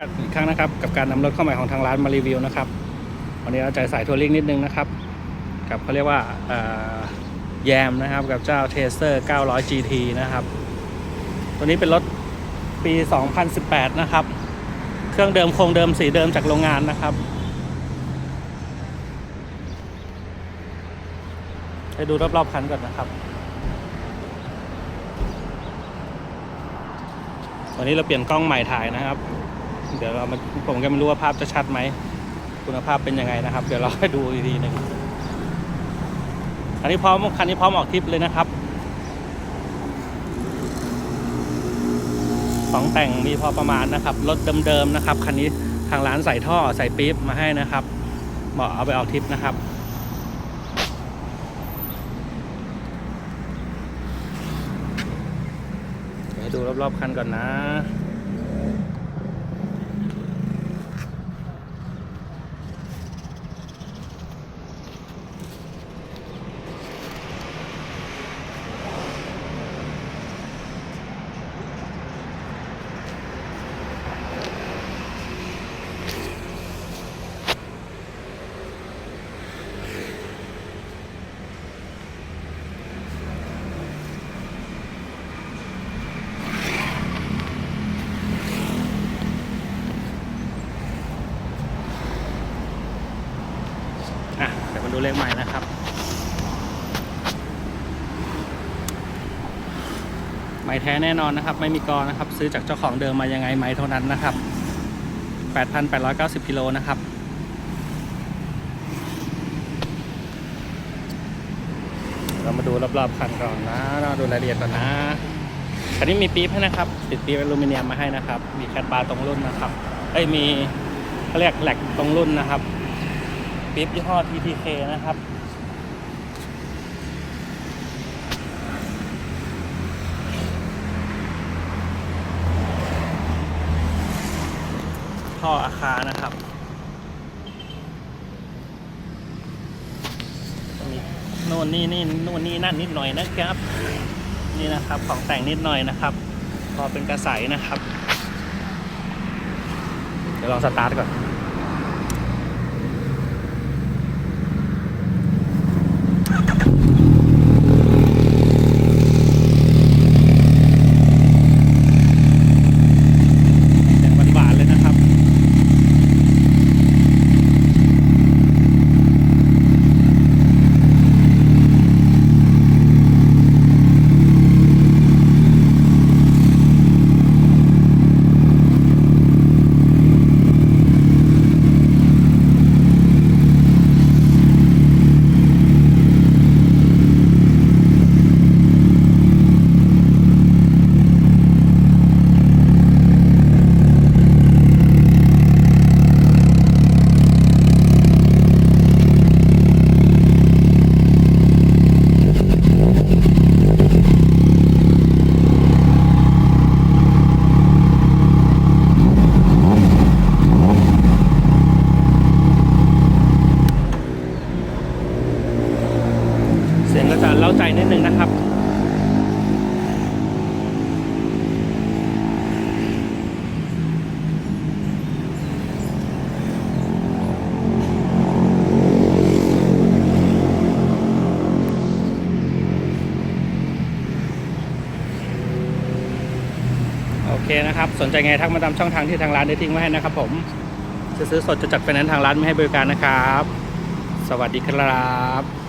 อีกครั้งนะครับกับการนำรถเข้าใหม่ของทางร้านมารีวิวนะครับวันนี้เราใจสายทัวริงนิดนึงนะครับ กับเขาเรียกว่าแยมนะครับกับเจ้าเทสเ e อร์ 900 GT นะครับ ตัวนี้เป็นรถปี 2018 นะครับ เครื่องเดิมโครงเดิมสีเดิมจากโรงงานนะครับให้ดูรอบๆคันก่อนนะครับวันนี้เราเปลี่ยนกล้องใหม่ถ่ายนะครับ เดี๋ยวเรามาผมก็ไม่รู้ว่าภาพจะชัดไหม คุณภาพเป็นยังไงนะครับ เดี๋ยวเราให้ดูอีกทีหนึ่งคันนี้พร้อมคันนี้พร้อมออกทริปเลยนะครับของแต่งมีพอประมาณนะครับรถเดิมๆนะครับคันนี้ทางร้านใส่ท่อใส่ปี๊บมาให้นะครับเหมาะเอาไปออกทริปนะครับเดี๋ยวให้ดูรอบๆคันก่อนนะ อะเดูเลขใหม่นะครับไม้แท้แน่นอนนะครับ ไม่มีกอนะครับ ซื้อจากเจ้าของเดิมมายังไงไม้เท่านั้นนะครับ 8,890กิโลนะครับเรามาดูรอบๆคันก่อนนะ เราดูรายละเอียดก่อนนะคันนี้มีปี๊บให้นะครับ ติดปี๊บอลูมิเนียมมาให้นะครับ มีแคดบาร์ตรงรุ่นนะครับ เอ้ย มีเขาเรียกแหลกตรงรุ่นนะครับ ปี๊บยี่ห้อ TTK นะครับ ท่ออาคารนะครับ มีโน่นนี่นี่นู่นนี่นั่นนิดหน่อยนะครับ นี่นะครับของแต่งนิดหน่อยนะครับ พอเป็นกระใสนะครับ เดี๋ยวลองสตาร์ทก่อน เสียงก็จะเล่าใจนิดนึงนะครับโอเคนะครับสนใจไงทักมาตามช่องทางที่ทางร้านได้ทิ้งไว้ให้นะครับ ผมจะซื้อสดจะจัดไฟแนนซ์ทางร้านไม่ให้บริการนะครับ สวัสดีครับ